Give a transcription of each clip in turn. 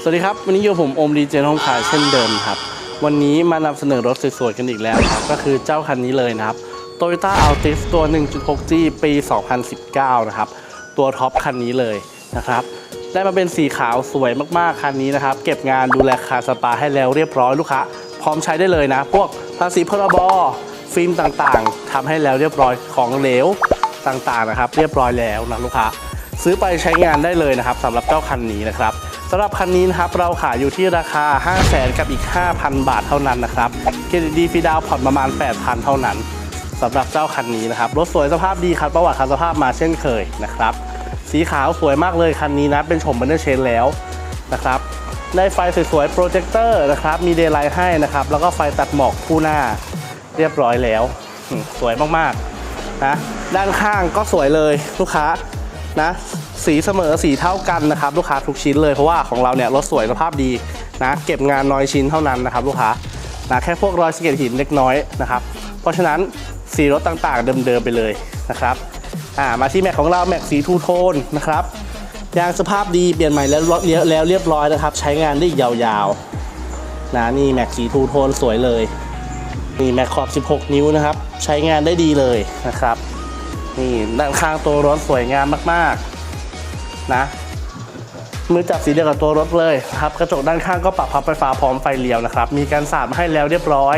สวัสดีครับ วันนี้อยู่ผมโอมดีเจนห้องขายเช่นเดิมครับ วันนี้มานำเสนอรถสวยๆกันอีกแล้วครับ ก็คือเจ้าคันนี้เลยนะครับ Toyota Altis ตัว 1.6G ปี 2019 นะครับ ตัวท็อปคันนี้เลยนะครับ ได้มาเป็นสีขาวสวยมากๆ คันนี้นะครับ เก็บงานดูแลคาสปาให้แล้วเรียบร้อยลูกค้า พร้อมใช้ได้เลยนะ พวกภาษีพรบฟิล์มต่างๆทำให้แล้วเรียบร้อยของเหลวต่างๆนะครับ เรียบร้อยแล้วนะลูกค้าซื้อไปใช้งานได้เลยนะครับสำหรับเจ้าคันนี้นะครับำหรับคันนี้นะครับเราขายอยู่ที่ราคา 5 0 0แสนกับอีก 5,000 บาทเท่านั้นนะครับเครดิตดีฟรีดาวผ่อนประมาณ 8,000 เท่านั้นสำหรับเจ้าคันนี้นะครับรถสวยสภาพดีครับประวัติคันสภาพมาเช่นเคยนะครับสีขาวสวยมากเลยคันนี้นะเป็นชมบันเดอร์เชนแล้วนะครับได้ไฟสวยๆโปรเจคเตอร์นะครับมีเดย์ไลท์ให้นะครับแล้วก็ไฟตัดหมอกคู่หน้าเรียบร้อยแล้ว สวยมากๆนะด้านข้างก็สวยเลยลูกค้า นะสีเสมอสีเท่ากันนะครับลูกค้าทุกชิ้นเลยเพราะว่าของเราเนี่ยรถสวยสภาพดีนะเก็บงานน้อยชิ้นเท่านั้นนะครับลูกค้านะแค่พวกรอยสะเก็ดหินเล็กน้อยนะครับเพราะฉะนั้นสีรถต่างๆ เดิมๆไปเลยนะครับอ่ามาที่แม็กของเราแม็กสีทูโทนนะครับยางสภาพดีเปลี่ยนใหม่แล้วเรียแล้วเรียบร้อยนะครับ ใช้งานได้ยาวๆนะนี่แม็กสีทูโทนสวยเลยนี่แม็กขอบ 16 นิ้วนะครับ ใช้งานได้ดีเลยนะครับ นี่ด้านข้างตัวรถสวยงามมากๆ นะ มือจับสีเดียวกับตัวรถเลยนะครับ กระจกด้านข้างก็ปรับพับไฟฟ้าพร้อมไฟเลี้ยวนะครับ มีการสาดมาให้แล้วเรียบร้อย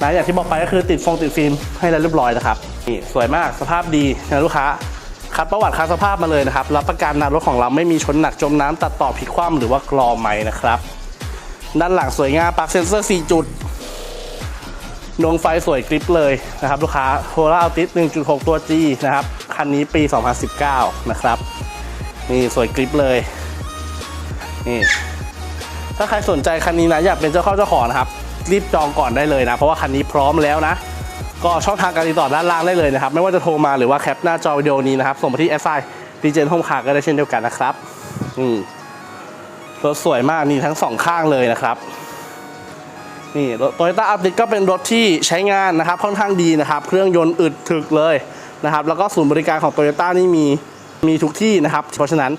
นะอย่างที่บอกไปก็คือติดฟงติดฟิล์มให้แล้วเรียบร้อยนะครับนี่สวยมากสภาพดีนะลูกค้าคัดประวัติคัดสภาพมาเลยนะครับรับประกันนะรถของเราไม่มีชนหนักจมน้ำตัดต่อพลิกคว่ำหรือว่ากรอไหมนะครับ ด้านหลังสวยงามปักเซนเซอร์ 4 จุด ดวงไฟสวยกริปเลยนะครับลูกค้าโ o ล่าอัลติส1.6 ตัว G นะครับ คันนี้ปี 2019 นะครับ นี่สวยกริปเลย นี่ ถ้าใครสนใจคันนี้นะ อยากเป็นเจ้าข้าเจ้าของนะครับ รีบจองก่อนได้เลยนะ เพราะว่าคันนี้พร้อมแล้วนะ ก็ช่องทางการติดต่อด้านล่างได้เลยนะครับ ไม่ว่าจะโทรมาหรือว่าแคปหน้าจอวิดีโอนี้นะครับ ส่งมาที่ s อ d j โฮมคาร์ก็ได้เช่นเดียวกันนะครับ อืมรถสวยมากนี่ทั้งสองข้างเลยนะครับ นี่รถโตโยต้าอัลติก็เป็นรถที่ใช้งานนะครับค่อนข้างดีนะครับ เครื่องยนต์อึดถึกเลยนะครับ แล้วก็ศูนย์บริการของโตโยต้านี่มีมีทุกที่นะครับ เพราะฉะนั้น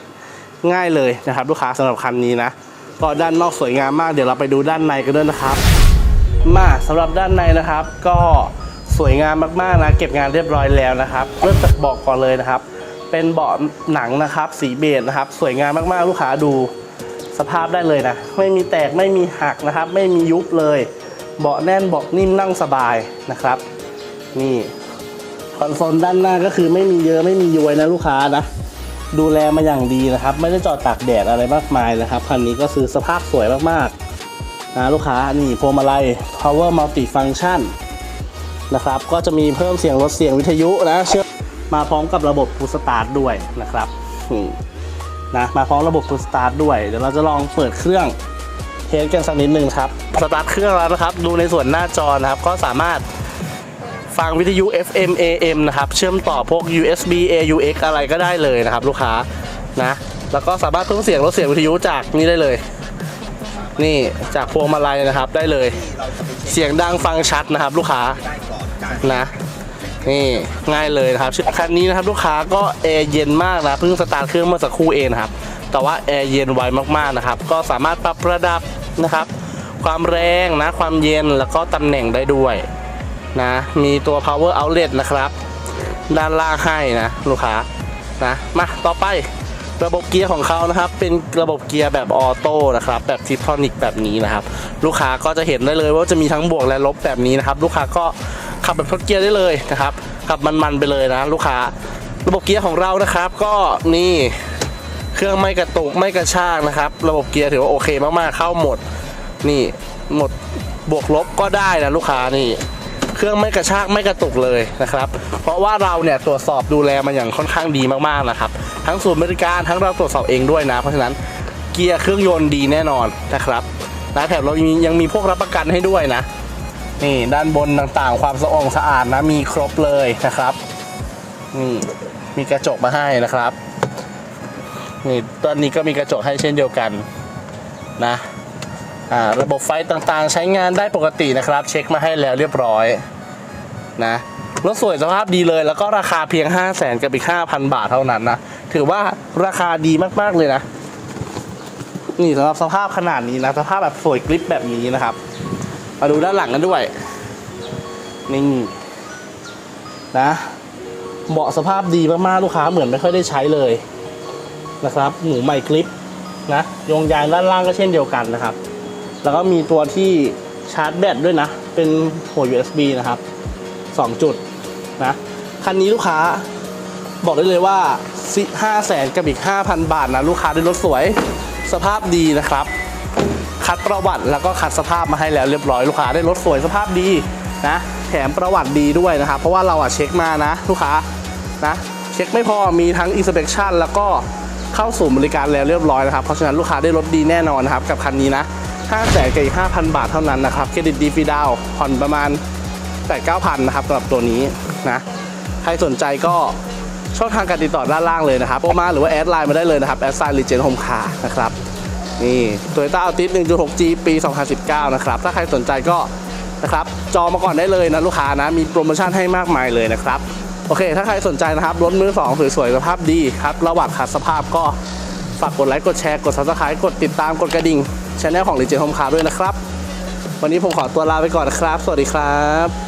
ง่ายเลยนะครับ ลูกค้าสำหรับคันนี้นะก็ด้านนอกสวยงามมากเดี๋ยวเราไปดูด้านในกันด้วยนะครับ มาสำหรับด้านในนะครับ ก็สวยงามมากๆนะเก็บงานเรียบร้อยแล้วนะครับเริ่มจากเบาะก่อนเลยนะครับ เป็นเบาะหนังนะครับ สีเบจนะครับ สวยงามมากๆ ลูกค้าดู สภาพได้เลยนะ ไม่มีแตกไม่มีหักนะครับ ไม่มียุบเลย เบาะแน่นเบาะนิ่มนั่งสบายนะครับ นี่คอนโซลด้านหน้าก็คือไม่มีเยอะไม่มีย้วยนะลูกค้านะ ดูแลมาอย่างดีนะครับ ไม่ได้จอดตากแดดอะไรมากมายนะครับคันนี้ก็คือสภาพสวยมากๆนะลูกค้านี่พวงมาลัย power multi function นะครับ ก็จะมีเพิ่มเสียงลดเสียงวิทยุนะเชื่อมาพร้อมกับระบบ push start ด้วยนะครับอืม นะมาพร้อมระบบ Push Start ด้วย เดี๋ยวเราจะลองเปิดเครื่องเทสกันสักนิดหนึ่งครับสตาร์ทเครื่องแล้วนะครับดูในส่วนหน้าจอนะครับก็สามารถฟังวิทยุ FM AM นะครับ เชื่อมต่อพวก USB AUX อะไรก็ได้เลยนะครับ ลูกค้านะ แล้วก็สามารถเพิ่มเสียงลดเสียงวิทยุจากนี่ได้เลย นี่จากพวงมาลัยนะครับได้เลย เสียงดังฟังชัดนะครับ ลูกค้านะ นี่ง่ายเลยนะครับคันนี้นะครับลูกค้าก็แอร์เย็นมากนะเพิ่งสตาร์ทเครื่องเมื่อสักครู่เองครับแต่ว่าแอร์เย็นไวมากๆนะครับก็สามารถปรับระดับนะครับ ความแรงนะความเย็นแล้วก็ตำแหน่งได้ด้วยนะมีตัว power outlet นะครับ ด้านล่างให้นะลูกค้านะมาต่อไประบบเกียร์ของเขานะครับ เป็นระบบเกียร์แบบออโต้นะครับ แบบทิปทอนิกแบบนี้นะครับ ลูกค้าก็จะเห็นได้เลยว่าจะมีทั้งบวกและลบแบบนี้นะครับ ลูกค้าก็ ขับแบบทดเกียร์ได้เลยนะครับ ขับมันๆไปเลยนะลูกค้า ระบบเกียร์ของเรานะครับ ก็นี่เครื่องไม่กระตุกไม่กระชากนะครับ ระบบเกียร์ถือว่าโอเคมากๆเข้าหมด นี่หมดบวกลบก็ได้นะลูกค้านี่ เครื่องไม่กระชากไม่กระตุกเลยนะครับ เพราะว่าเราเนี่ยตรวจสอบดูแลมันอย่างค่อนข้างดีมากๆนะครับ ทั้งศูนย์บริการทั้งเราตรวจสอบเองด้วยนะ เพราะฉะนั้นเกียร์เครื่องยนต์ดีแน่นอนนะครับนะแถมเรายังยังมีพวกรับประกันให้ด้วยนะ นี่ด้านบนต่างๆ ความสะอาดสะอาดนะมีครบเลยนะครับนี่มีกระจกมาให้นะครับนี่ตอนนี้ก็มีกระจกให้เช่นเดียวกันนะอ่าระบบไฟต่างๆ ใช้งานได้ปกตินะครับ เช็คมาให้แล้วเรียบร้อยนะรถสวยสภาพดีเลย แล้วก็ราคาเพียง 5 0 0แสนกับอีก 5,000 บาทเท่านั้นนะ ถือว่าราคาดีมากๆเลยนะ นี่สำหรับสภาพขนาดนี้นะ สภาพแบบสวยกริปแบบนี้นะครับ มาดูด้านหลังกันด้วย นี่นะเบาะสภาพดีมากๆ ลูกค้าเหมือนไม่ค่อยได้ใช้เลยนะครับ หนูใหม่กริปนะโยงยางด้านล่างก็เช่นเดียวกันนะครับ แล้วก็มีตัวที่ชาร์จแบตด้วยนะ เป็นหัว USB นะครับ 2 จุดนะ คันนี้ลูกค้าบอกได้เลยว่า5 0 0แสนกับอีก 5,000 บาทนะ ลูกค้าได้รถสวยสภาพดีนะครับ คัดประวัติแล้วก็คัดสภาพมาให้แล้วเรียบร้อยลูกค้าได้รถสวยสภาพดีนะแถมประวัติดีด้วยนะครับ เพราะว่าเราอะเช็คมานะ ลูกค้านะเช็คไม่พอมีทั้ง inspection แล้วก็เข้าสู่บริการแล้วเรียบร้อยนะครับ เพราะฉะนั้นลูกค้าได้รถดีแน่นอนนะครับ กับคันนี้นะ5แสนกับอีก5,000 บาทเท่านั้นนะครับเครดิตดีฟรีดาวน์ผ่อนประมาณ8 9 0 0 0นะครับสำหรับตัวนี้นะใครสนใจก็ช่องทางการติดต่อด้านล่างเลยนะครับโทรมาหรือว่าแอดไลน์มาได้เลยนะครับแอดไซน์รีเจนโฮมคาร์นะครับ นี่ Toyota Altis 1.6G ปี 2019 นะครับ ถ้าใครสนใจก็นะครับจองมาก่อนได้เลยนะลูกค้านะ มีโปรโมชั่นให้มากมายเลยนะครับ โอเค ถ้าใครสนใจนะครับรถมือสองสวยๆสภาพดีครับระหว่างขัดสภาพก็ฝากกดไลค์กดแชร์กด subscribe กดติดตามกดกระดิ่งช anel ของ Legend Home Car ด้วยนะครับ วันนี้ผมขอตัวลาไปก่อนนะครับ สวัสดีครับ